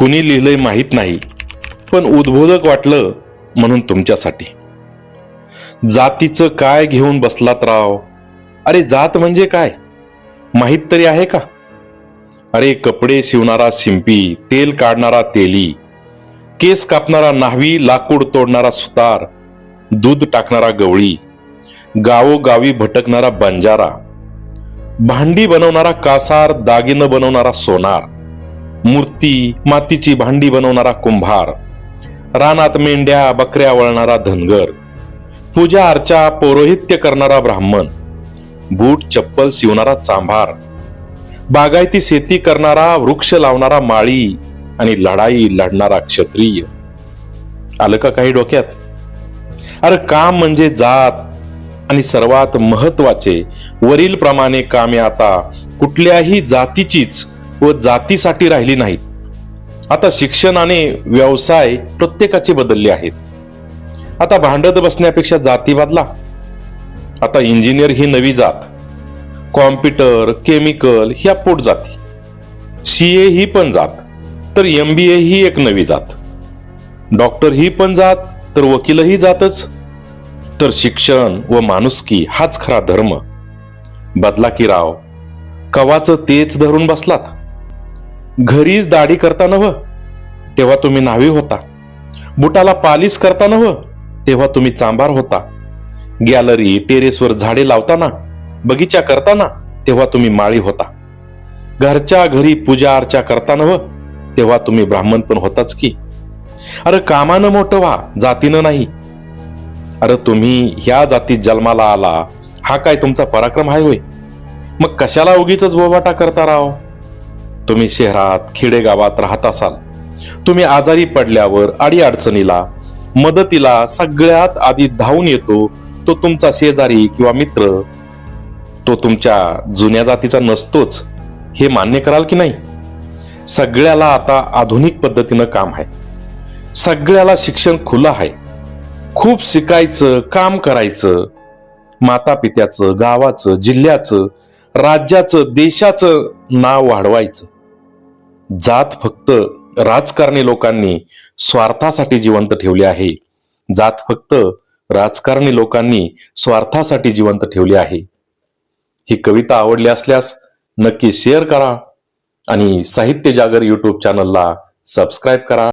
कुणी लिहिलंय माहीत नाही पण उद्बोधक वाटलं म्हणून तुमच्यासाठी. जातीचं काय घेऊन बसलात राव? अरे जात म्हणजे काय? माहीत तरी आहे का? अरे कपडे शिवणारा शिंपी तेल काढणारा तेली केस कापणारा न्हावी लाकूड तोडणारा सुतार दूध टाकणारा गवळी गावोगावी भटकणारा बंजारा भांडी बनवणारा कासार दागिनं बनवणारा सोनार मूर्ती मातीची भांडी बनवणारा कुंभार रानात मेंढ्या बकऱ्या वळणारा धनगर पूजा अर्चा पौरोहित्य करणारा ब्राह्मण बूट चप्पल शिवणारा चांभार बागायती शेती करणारा वृक्ष लावणारा माळी आणि लढाई लढणारा क्षत्रिय. आलं का काही डोक्यात? अरे काम म्हणजे जात आणि सर्वात महत्त्वाचे वरील प्रमाणे कामे आता कुठल्याही जातीचीच व जातीसाठी राहिली नाहीत. आता शिक्षणाने व्यवसाय प्रत्येकाचे बदलले आहेत. आता भांडत बसण्यापेक्षा जाती बदला. आता इंजिनियर ही नवी जात. कॉम्प्युटर केमिकल ह्या पोट जाती. सी ए ही पण जात तर एम बी ए ही एक नवी जात. डॉक्टर ही पण जात तर वकीलही जातच. तर शिक्षण व माणुसकी हाच खरा धर्म. बदला की राव कवाचं तेच धरून बसलात. घरीच दाढी करता नव तेव्हा तुम्ही नावी होता. बुटाला पालिश करता नव तेव्हा तुम्ही चांभार होता. गॅलरी टेरेसवर झाडे लावताना बगीचा करताना तेव्हा तुम्ही माळी होता. घरच्या घरी पूजा अर्चा करता नव तेव्हा तुम्ही ब्राह्मण पण होताच की. अरे कामानं मोठं व्हा जातीनं नाही. अरे तुम्ही ह्या जातीत जन्माला आला हा काय तुमचा पराक्रम आहे होय? मग कशाला उगीच बोबाटा करता राव? तुम्ही शहरात खेडेगावात राहत असाल. तुम्ही आजारी पडल्यावर अडी अडचणीला मदतीला सगळ्यात आधी धावून येतो तो तुमचा शेजारी किंवा मित्र तो तुमच्या जुन्या जातीचा नसतोच हे मान्य कराल की नाही? सगळ्याला आता आधुनिक पद्धतीनं काम आहे. सगळ्याला शिक्षण खुलं आहे. खूप शिकायचं काम करायचं माता पित्याचं गावाचं जिल्ह्याचं राज्याचं देशाचं नाव वाढवायचं. जात फक्त राजकारणी लोकांनी स्वार्थासाठी जिवंत ठेवली आहे. जात फक्त राजकारणी लोकांनी स्वार्थासाठी जिवंत ठेवली आहे. ही कविता आवडली असल्यास नक्की शेअर करा आणि साहित्य जागर यूट्यूब चॅनलला सबस्क्राईब करा.